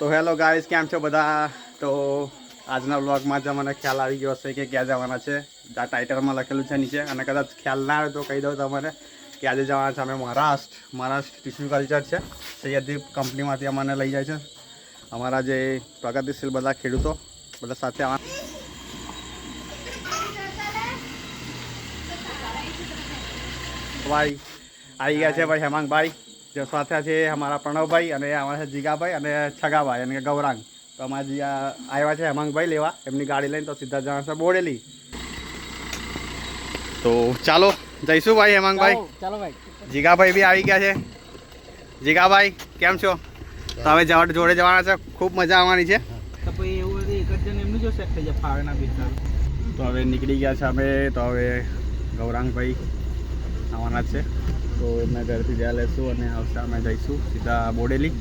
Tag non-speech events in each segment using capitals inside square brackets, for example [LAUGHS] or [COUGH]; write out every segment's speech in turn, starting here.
તો hello guys, કેમ છો બધા? તો આજના વ્લોગમાં જ મને ખ્યાલ આવી ગયો હશે કે ક્યાં જવાના છે. આ ટાઇટલમાં લખેલું છે નીચે, અને કદાચ ખ્યાલ ના આવે તો કહી દઉં તમને કે આજે જવાના છે અમે મહારાષ્ટ્ર. મહારાષ્ટ્ર ટિશ્યુ કલ્ચર છે. સૈયદીપ કંપનીમાંથી અમને લઈ જાય છે. અમારા જે પ્રગતિશીલ બધા ખેડૂતો, બધા સાથે ભાઈ, આવી ગયા છે ભાઈ હેમાંગભાઈ. જે સાથે છે અમારા પ્રણવભાઈ અને અમારા છે જીગાભાઈ અને છગાભાઈ અને ગૌરાંગ. તો અમારા જીગા આવ્યા છે હેમાંગભાઈ લેવા. એમની ગાડી લઈને તો સીધા જણા છે બોડેલી. તો ચાલો જઈશું ભાઈ હેમાંગભાઈ. ચાલો ભાઈ. જીગાભાઈ બી આવી ગયા છે. જીગાભાઈ કેમ છો? તમે જવા જોડે જવાના છે. ખૂબ મજા આવવાની છે. તો પછી એવું હતું એક જ જણ એમનું જો સેટ થઈ જાય ફાવેના બિઝનેસ તો હવે નીકળી ગયા છે અમે. તો હવે ગૌરાંગભાઈ આવવાના છે. તો એમના ઘરેથી જ્યાં લેશું અને આવશે અમે જઈશું સીધા બોડેલી.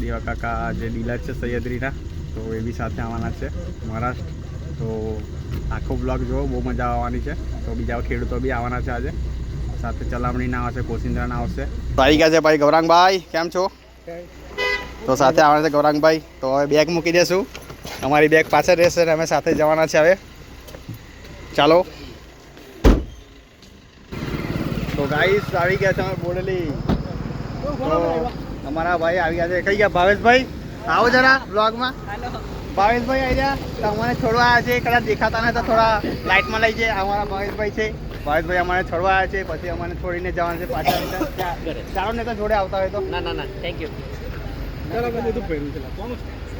દેવા કાકા જે ડીલર છે સૈયદરીના તો એ બી સાથે આવવાના છે મહારાષ્ટ્ર. તો આખો બ્લોગ જોવો, બહુ મજા આવવાની છે. તો બીજા ખેડૂતો બી આવવાના છે આજે. સાથે ચલામણીના આવશે કોસિંદ્રાના આવશે. આવી ગયા છે ભાઈ? ગૌરાંગભાઈ, કેમ છો? તો સાથે આવવાના છે ગૌરાંગભાઈ. તો હવે બેગ મૂકી દેશું. અમારી બેગ પાછળ રહેશે અને અમે સાથે જવાના છે હવે. ચાલો. તો ગાઈસ આવી ગયા છે અમે બોડેલી. તો અમારા ભાઈ આવી ગયા છે. કઈ ગયા? ભાવેશભાઈ? આવો જરા બ્લોગમાં ભાવેશભાઈ આવી ગયા. તો અમને છોડવા આવ્યા છે. કદાચ દેખાતા નથી થોડા લાઇટમાં લઈ જાય અમારા ભાવેશભાઈ છે. ભાવેશભાઈ અમારે છોડવા આવ્યા છે. પછી અમારે છોડીને જવાનું છે પાછા ચાલો. ને તો જોડે આવતા હોય તો. ના ના ના. થેન્ક યુ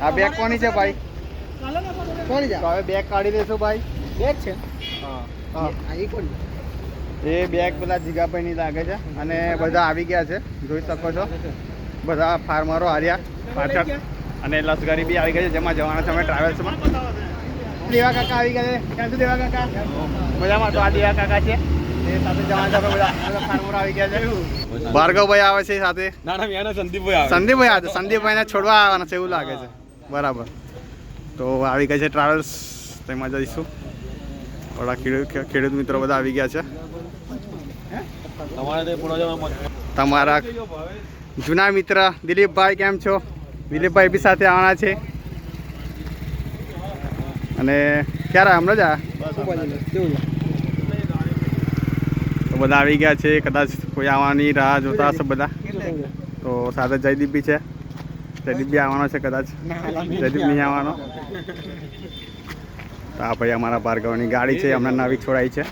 આ બેગ કોની છે ભાઈ? કોની છે હવે બેગ કાઢી દેશો ભાઈ. બેગ છે? હા હા. એ કોની? કોણ એ બેગ બધા જીગાભાઈની લાગે છે અને બધા આવી ગયા છે. જોઈ શકો છો. બધા ફાર્મરો હાર્યા. પાછળ. અને લશ્કરી બી આવી ગયા છે જેમાં જવાના છે અમે ટ્રાવેલ્સમાં દેવા કાકા આવી ગયા છે. ક્યાં છે દેવા કાકા? મજામાં? તો આ દેવા કાકા છે. એ સાથે જવાના બધા. બધા ફાર્મરો આવી ગયા છે. ભાર્ગવભાઈ આવે છે સાથે. ના ના સંદીપભાઈ આવે સંદીપભાઈ આવે છોડવા આવવાના છે એવું લાગે છે. બરાબર. તો આવી ગઈ છે ટ્રાવેલ્સ તેમાં જઈશું. થોડા ખેડૂત મિત્રો બધા આવી ગયા છે. તમારે જૂના મિત્ર દિલીપભાઈ કેમ છો? દિલીપભાઈ બી સાથે આવવાના છે. અને ક્યારે હમણાં જ આ? બધા આવી ગયા છે, કદાચ કોઈ આવવાની રાહ જોતા હશે બધા. તો સાથે જયદીપ બી છે. જયદીપ બી આવવાનો છે કદાચ. જયદીપ નહીં આવવાનો. તો આ ભાઈ અમારા ભાર્ગવની ગાડી છે, હમણાં નવી છોડાઈ છે.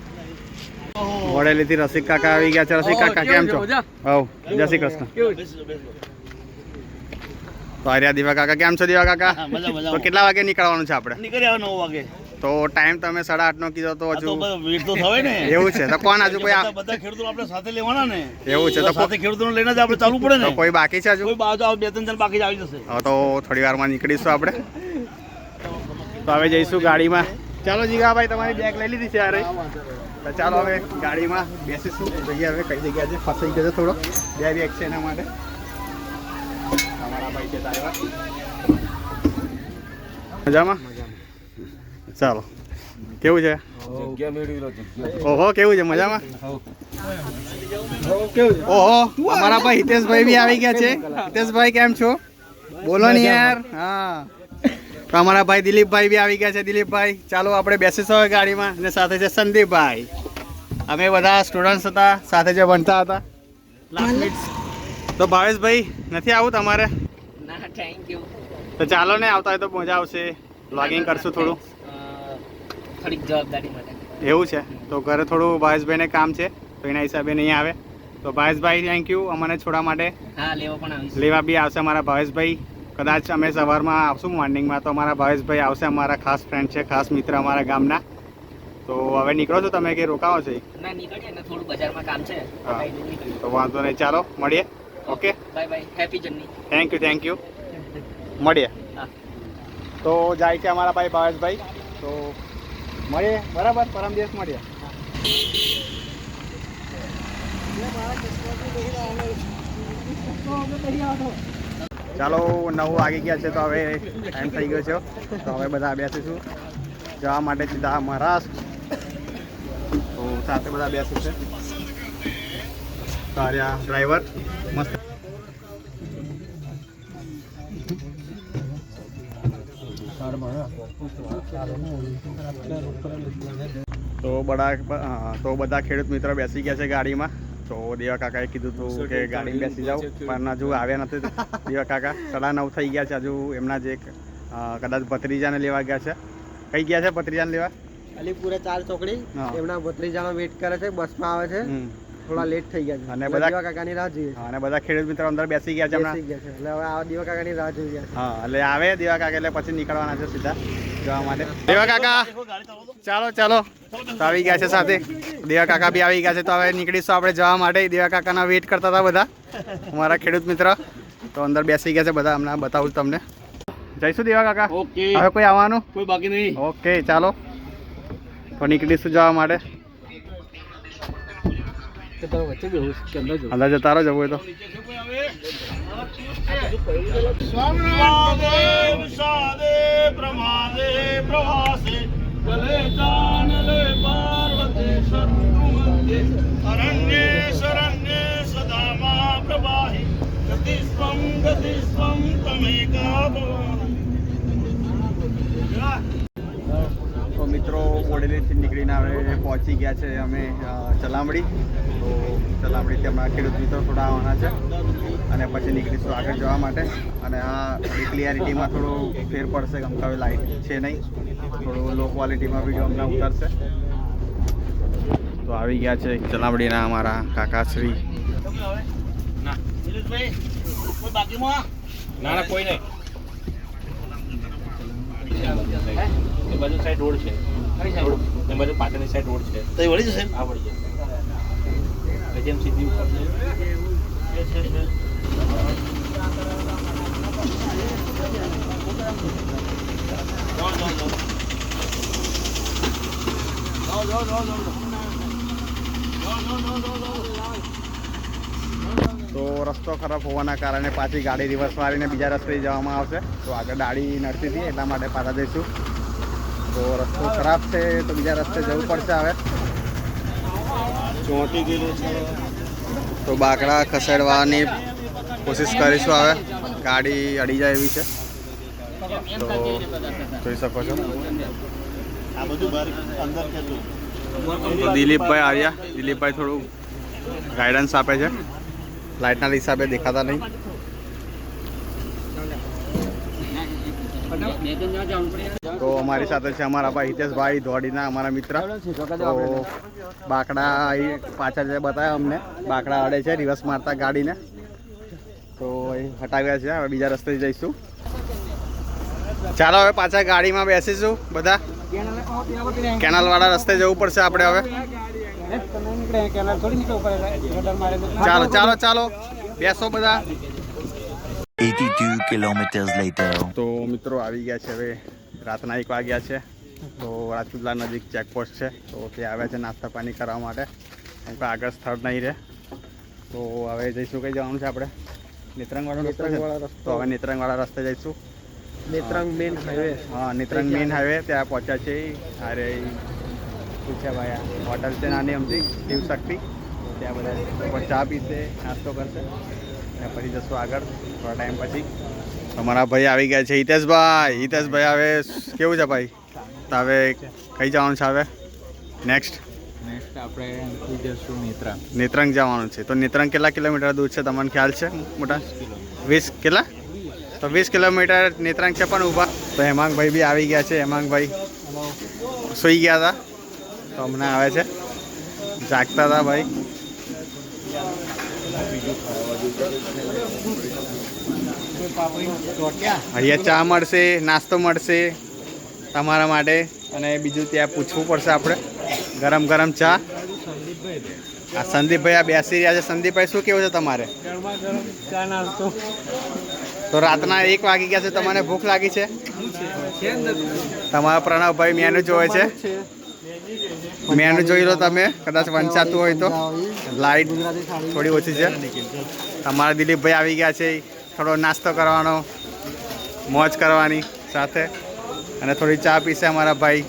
વડેલીથી રસિક કાકા આવી ગયા છે. રસિક કાકા કેમ છો? હવ જય શ્રી કૃષ્ણ. તો આર્યા દીવા કાકા કેમ છો દીવા કાકા? તો કેટલા વાગે નીકળવાનું છે આપણે? નીકળી નવ વાગે. તો ટાઈમ તમે સાડા આઠ નો કીધો તો હજુ ભીડ તો થવે ને. એવું છે. તો કોણ હજુ કોઈ આ- બધા ખેડૂતો આપણે સાથે લેવાના ને. એવું છે. તો સાથે ખેડૂતોને લઈને જ આપણે ચાલુ પડે ને. કોઈ બાકી છે હજુ? કોઈ બાજુ આવ બે ત્રણ જણ બાકી આવી જશે. હા તો થોડી વારમાં નીકળીશું આપણે. તો હવે જઈશું ગાડીમાં. ચાલો જીગાભાઈ તમારી બેગ લઈ લીધી છે યારે તો ચાલો હવે ગાડીમાં બેસીશું. જગ્યા હવે કઈ જગ્યા છે? ફસાઈ ગયો થોડો. બે બેગ છે એના માટે. અમારા ભાઈ છે તારેવા મજામાં? ચાલો. કેવું છે? ઓહો કેવું છે? મજામાં? ઓહો અમારા ભાઈ હિતેશભાઈ બી આવી ગયા છે. હિતેશભાઈ કેમ છો? બોલો ને યાર. હા. તો અમારા ભાઈ દિલીપભાઈ બી આવી ગયા છે. દિલીપભાઈ ચાલો આપણે બેસીશું હવે ગાડીમાં અને સાથે છે સંદીપભાઈ. અમે બધા સ્ટુડન્ટ્સ હતા સાથે જે ભણતા હતા. તો ભાવેશભાઈ નથી આવું તમારે? ના થેન્ક યુ તો ચાલો ને આવતા હોય તો મજા આવશે. વ્લોગિંગ કરશું થોડું. થોડીક જવાબદારી માટે એવું છે. તો ઘરે થોડું ભાવેશભાઈને કામ છે તો એના હિસાબે નહીં આવે. તો ભાવેશભાઈ થેન્ક યુ અમને છોડવા માટે હા લેવા પણ આવીશ. લેવા બી આવશે અમારા ભાવેશભાઈ. કદાચ અમે સવારમાં આવશું મોર્નિંગમાં તો અમારા ભાવેશભાઈ આવશે અમારા ખાસ ફ્રેન્ડ છે ખાસ મિત્ર અમારા ગામના. તો હવે નીકળો છો તમે કે રોકાવો છો? ના નીકળીએ ને થોડું બજારમાં કામ છે. હા. પતાવી દઈને નીકળીએ. તો વાંધો નહીં ચાલો મળીએ. Okay. Bye bye. Happy journey thank you thank you મળીએ. હા. તો જાય છે અમારા ભાઈ ભાવેશભાઈ. તો મળીએ બરાબર? પરમ દિવસ મળીએ. ચાલો, નવ વાગી ગયા છે તો હવે ટાઈમ થઈ ગયો છે. તો હવે બધા બેસીશું. જવા માટે સીધા મહારાષ્ટ્ર. તો સાથે બધા બેસીશું તાર્યા ડ્રાઈવર મસ્ત. તો બધા તો બધા ખેડૂત મિત્રો બેસી ગયા છે ગાડીમાં. તો દેવા કાકાએ કીધું હતું કે ગાડી બેસી જાઓ. પણ હજુ આવ્યા નથી. [LAUGHS] દેવા કાકા સાડા નવ થઈ ગયા છે હજુ. એમના જે કદાચ ભત્રીજાને લેવા ગયા છે. કઈ ગયા છે ભત્રીજાને લેવા? અલીપુરા ચાર ચોકડી. એમના ભત્રીજાનો વેટ કરે છે બસમાં આવે છે. થોડા લેટ થઈ ગયા છે. અને બધા- દીવા કાકાની રાહ જોઈએ. અને બધા ખેડૂત મિત્રો અંદર બેસી ગયા છે હમણાં. બેસી ગયા છે. એટલે હવે આ દેવા કાકાની રાહ જોઈ રહ્યા છે હા એટલે આવે દેવા કાકા એટલે પછી નીકળવાના છે સીધા. જવા માટે. દેવા કાકા ચાલો ચાલો. તો આવી ગયા છે સાથે. દેવા કાકા બી આવી ગયા છે તો હવે નીકળીશું આપણે જવા માટે. દેવા કાકાના વેઇટ કરતા હતા બધા અમારા ખેડૂત મિત્ર. તો અંદર બેસી ગયા છે બધા હમણાં બતાવું તમને. જઈશું દેવા કાકા? ઓકે. હવે કોઈ આવવાનું? કોઈ બાકી નહીં. ઓકે ચાલો. તો નીકળીશું જવા માટે. અંદર જતા રહો જવું હોય તો. સ્વામિનારાયણ સાદે પ્રમાદે પ્રવાસે ગલે ચાનલે પાર્વતી શત્રુમધ્યે અરણ્યે શરણ્યે સદા મા તો મિત્રો બોડેલીથી નીકળીને હવે પહોંચી ગયા છે અમે ચલામડી. તો ચલામડીથી હમણાં ખેડૂત મિત્રો થોડા આવવાના છે. અને પછી નીકળીશું આગળ જવા માટે. અને આ ક્લિયરિટીમાં થોડું ફેર પડશે કે હવે લાઇટ છે નહીં. થોડું લો ક્વોલિટીમાં વીડિયો હમણાં ઉતરશે. તો આવી ગયા છે ચલામડીના અમારા કાકાશ્રી ના ના, કોઈ નહીં. એ બાજુ સાઈડ રોડ છે. એ બાજુ પાટણની સાઈડ રોડ છે. તઈ વળી જશે? આ વળી જશે. જેમ સીધી ઉપર. તો રસ્તો ખરાબ હોવાના કારણે પાછી ગાડી રિવર્સ મારીને બીજા રસ્તે જવામાં આવશે. તો આગળ ગાડી નડતી હતી એટલા માટે પાછા જઈશું. તો રસ્તો ખરાબ છે તો બીજા રસ્તે જવું પડશે હવે. ચોંટી ગયેલું છે. તો બાકડા ખસેડવાની કોશિશ કરીશું હવે. ગાડી અડી જાય એવી છે. તો જોઈ શકો છો. આ બધું બહાર અંદર ખેંચો. તો દિલીપભાઈ આવ્યા. દિલીપભાઈ થોડું ગાઈડન્સ આપે છે. લાઇટના હિસાબે દેખાતા નહીં. તો અમારી સાથે છે અમારા ભાઈ હિતેશભાઈ ધોડીના અમારા મિત્ર. તો બાકડા અહીં પાછળ જે બતાવ્યા અમને, બાકડા અડે છે રિવર્સ મારતા ગાડીને. તો એ હટાવ્યા છે, હવે બીજા રસ્તે જઈશું. ચાલો હવે પાછા ગાડીમાં બેસીશું બધા. કેનાલ વાળા રસ્તે જવું પડશે આપણે હવે. ચાલો ચાલો ચાલો. બેસો બધા. 82 kilometers later. તો મિત્રો આવી ગયા છે હવે રાતના એક વાગ્યા છે. તો રાજપીપળા નજીક ચેકપોસ્ટ છે. તો તે આવ્યા છે નાસ્તા પાણી કરવા માટે. કેમ કે આગળ સ્થળ નહીં રહે. તો હવે જઈશું કઈ જવાનું છે આપણે? નેત્રંગવાળો નેત્રંગવાળા રસ્તો. તો હવે નેત્રંગવાળા રસ્તે જઈશું. નેત્રંગ મેન હાઈવે હા નેત્રંગ મેન હાઈવે ત્યાં પહોંચ્યા છે અરે શું છે ભાઈ હોટલ છે નાની અમથી શિવશક્તિ. ત્યાં બધા ચા પીશે નાસ્તો કરશે. અને પછી જશું આગળ થોડા ટાઈમ પછી. અમારા ભાઈ આવી ગયા છે હિતેશભાઈ. હિતેશભાઈ હવે કેવું છે ભાઈ? હવે કઈ જવાનું છે હવે? નેક્સ્ટ નેક્સ્ટ આપણે જશું નેત્રંગ નેત્રંગ જવાનું છે. તો નેત્રંગ કેટલા કિલોમીટર દૂર છે? તમને ખ્યાલ છે મોટા? વીસ કેટલા? તો વીસ કિલોમીટર નેત્રંગ છે પણ ઊભા. તો હેમાંગભાઈ બી આવી ગયા છે. હેમાંગભાઈ સૂઈ ગયા હતા. તો હમણાં આવે છે. જાગતા હતા ભાઈ. અહીંયા ચા મળશે, નાસ્તો મળશે તમારા માટે. અને બીજું ત્યાં પૂછવું પડશે આપણે. ગરમ ગરમ ચા. આ સંદીપભાઈ, આ બેસી રહ્યા છે. સંદીપભાઈ, શું કેવું છે તમારે? તો રાતના એક વાગી ગયા છે. તમને ભૂખ લાગી છે? તમારા પ્રણવભાઈ મેનુ જોવે છે. મેનુ જોઈ લો તમે. કદાચ વંચાતું હોય તો. લાઈટ થોડી ઓછી છે. તમારા દિલીપભાઈ આવી ગયા છે. થોડો નાસ્તો કરવાનો મોજ કરવાની સાથે. અને થોડી ચા પીશે અમારા ભાઈ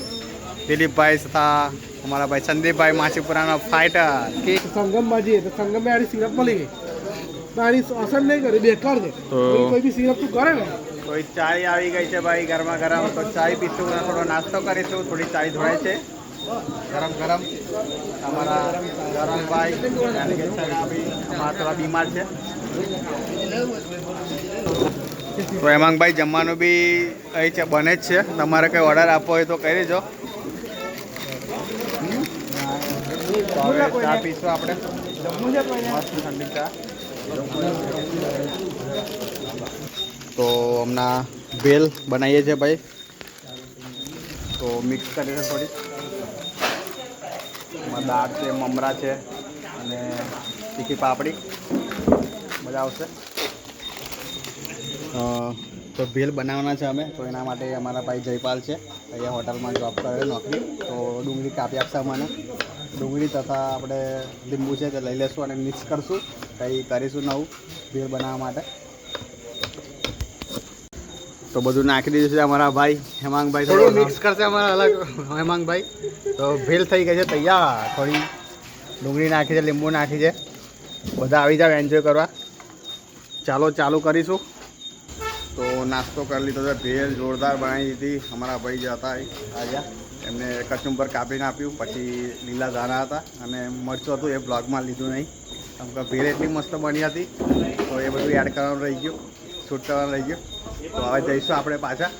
દિલીપભાઈ તથા અમારા ભાઈ સંદીપભાઈ માછીપુરાનો ફાઇટર સંગમબાજી તો સંગમ આડી સિરપ મળી ગઈ. તો આની અસર નહીં કરી બેકાર છે. કોઈ બી સિરપ તું કરે ને. કોઈ ચાય આવી ગઈ છે ભાઈ ગરમા ગરમ તો ચાય પીશું અને થોડો નાસ્તો કરીશું. થોડી ચાય ધોળાય છે. ગરમ ગરમ. અમારા અમારા થોડા બીમાર છે. તો હેમાંગભાઈ જમવાનું બી અહીં છે, બને જ છે. તમારે કંઈ ઓર્ડર આપવો હોય તો કરી હવે ચા પીશું આપણે. તો હમણાં ભેલ બનાવીએ છીએ ભાઈ. તો મિક્સ કરીએ થોડી એમાં દાળ છે, મમરા છે, અને તીખી પાપડી. મજા આવશે. તો ભેલ બનાવવાના છે અમે તો એના માટે અમારા ભાઈ જયપાલ છે. અહીંયા હોટલમાં જોબ કરે નોકરી તો ડુંગળી કાપી આપશે અમને. ડુંગળી તથા આપણે લીંબુ છે તે લઈ લેશું અને મિક્સ કરશું. કંઈ કરીશું નવું ભેલ બનાવવા માટે. તો બધું નાખી દીધું છે અમારા ભાઈ હેમાંગભાઈ થોડું મિક્સ કરશે અમારા અલગ હેમાંગભાઈ. તો ભેલ થઈ ગઈ છે તૈયાર થોડી ડુંગળી નાખી છે લીંબુ નાખી છે. બધા આવી જાવ એન્જોય કરવા. ચાલો ચાલુ કરીશું. તો નાસ્તો કરી લીધો છે. ભેળ જોરદાર બનાવી દીધી. અમારા ભાઈ જે હતા આવ્યા એમને કચુંબર કાપીને આપ્યું. પછી લીલા ધાણા હતા અને મરચું હતું. એ બ્લોગમાં લીધું નહીં. કેમ કે ભેલ એટલી મસ્ત બની હતી. તો એ બધું એડ કરવાનું રહી ગયું. શૂટ કરવાનું રહી ગયું. તો હવે જઈશું આપણે પાછા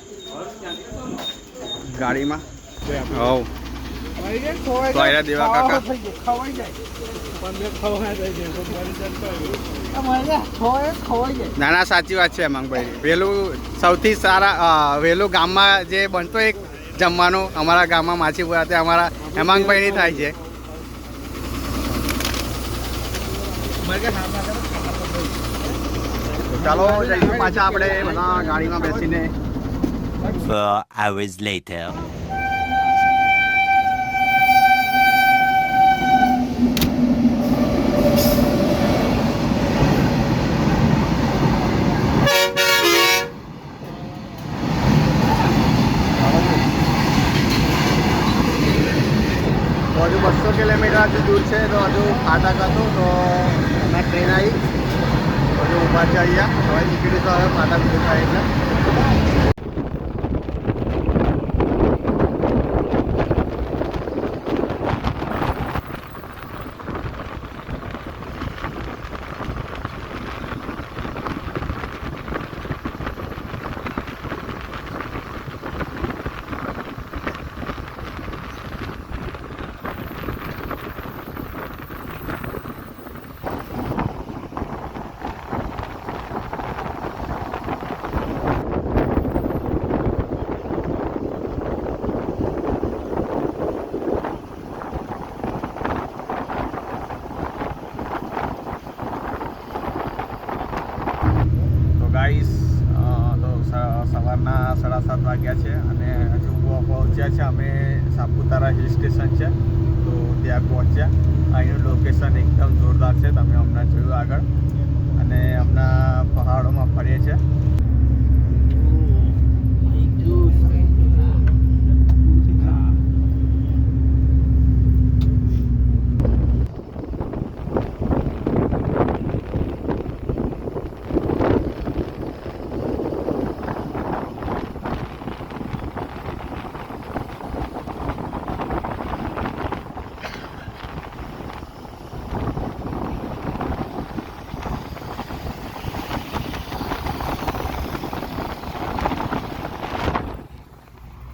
ગાડીમાં. હવ. તો દેવા કાકા. ખવાઈ જાય. ના ના સાચી વાત છે હેમાંગભાઈ વહેલું સૌથી સારા વહેલું ગામમાં જે બનતો એક જમવાનું અમારા ગામમાં માછીપુરા તે અમારા હેમાંગભાઈની થાય છે. ચાલો જઈશું પાછા આપણે બધા ગાડીમાં બેસીને. Four hours later. તો હજુ બસો કિલોમીટર હજુ દૂર છે, તો હજુ ફાટક હતું, તો અમે ટ્રેન આવી. હજુ ઊભા છે અહીંયા. હવે નીકળી તો હવે ફાટક દૂર થાય એટલે તો ગાઈસ તો સ- સવારના સાડા સાત વાગ્યા છે અને હજુ પહોંચ્યા છે. અમે સાપુતારા હિલ સ્ટેશન છે. તો ત્યાં પહોંચ્યા અહીંનું લોકેશન એકદમ જોરદાર છે તમે હમણાં જોયું આગળ અને હમણાં પહાડોમાં ફરીએ છીએ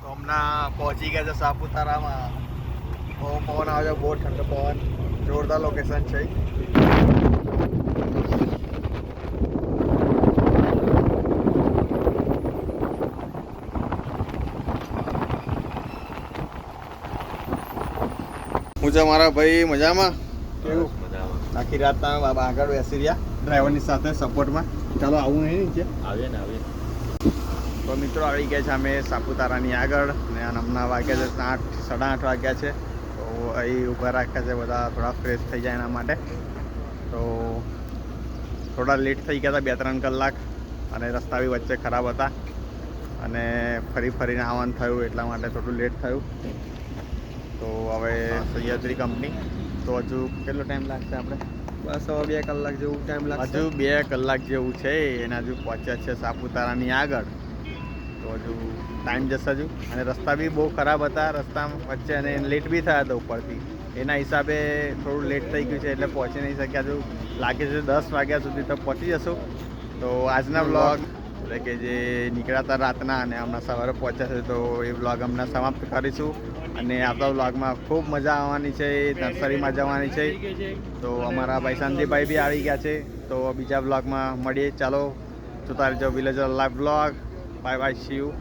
તો હમણાં પહોંચી ગયા છે સાપુતારામાં. બહુ પવન આવે છે બહુ ઠંડો પવન. જોરદાર લોકેશન છે. હું છે મારા ભાઈ મજામાં? કેવું આખી રાત તમે બાબા આગળ બેસી રહ્યા ડ્રાઈવરની સાથે સપોર્ટમાં. ચાલો આવું નહીં નીચે. આવીએ ને આવીએ. તો મિત્રો આવી ગયા છે અમે સાપુતારાની આગળ. ને હમણાં વાગ્યા છે આઠ સાડા આઠ વાગ્યા છે. તો અહીં ઊભા રાખ્યા છે બધા થોડા ફ્રેશ થઈ જાય એના માટે. તો થોડા લેટ થઈ ગયા હતા બે ત્રણ કલાક. અને રસ્તા બી વચ્ચે ખરાબ હતા. અને ફરી ફરીને આવવાનું થયું એટલા માટે થોડું લેટ થયું. તો હવે સહ્યાદ્રી કંપની તો હજુ કેટલો ટાઈમ લાગશે આપણે? બસ હવે બે કલાક જેવું ટાઈમ લાગશે. હજુ બે કલાક જેવું છે એના હજુ પહોંચ્યા છે સાપુતારાની આગળ. તો હજુ ટાઈમ જશે હજુ. અને રસ્તા બી બહુ ખરાબ હતા. રસ્તામાં વચ્ચે અને લેટ બી થયા હતા ઉપરથી. એના હિસાબે થોડું લેટ થઈ ગયું છે એટલે પહોંચી નહીં શક્યા. છું લાગે છે દસ વાગ્યા સુધી તો પહોંચી જશું. તો આજના બ્લોગ એટલે કે જે નીકળ્યા હતા રાતના અને હમણાં સવારે પહોંચ્યા છે, તો એ બ્લોગ હમણાં સમાપ્ત કરીશું. અને આવતા બ્લોગમાં ખૂબ મજા આવવાની છે, નર્સરીમાં જવાની છે. તો અમારા ભાઈ સંદીપભાઈ બી આવી ગયા છે. તો બીજા બ્લોગમાં મળીએ. ચાલો, જોતા રહેજો villager live blog Bye, bye, Chill.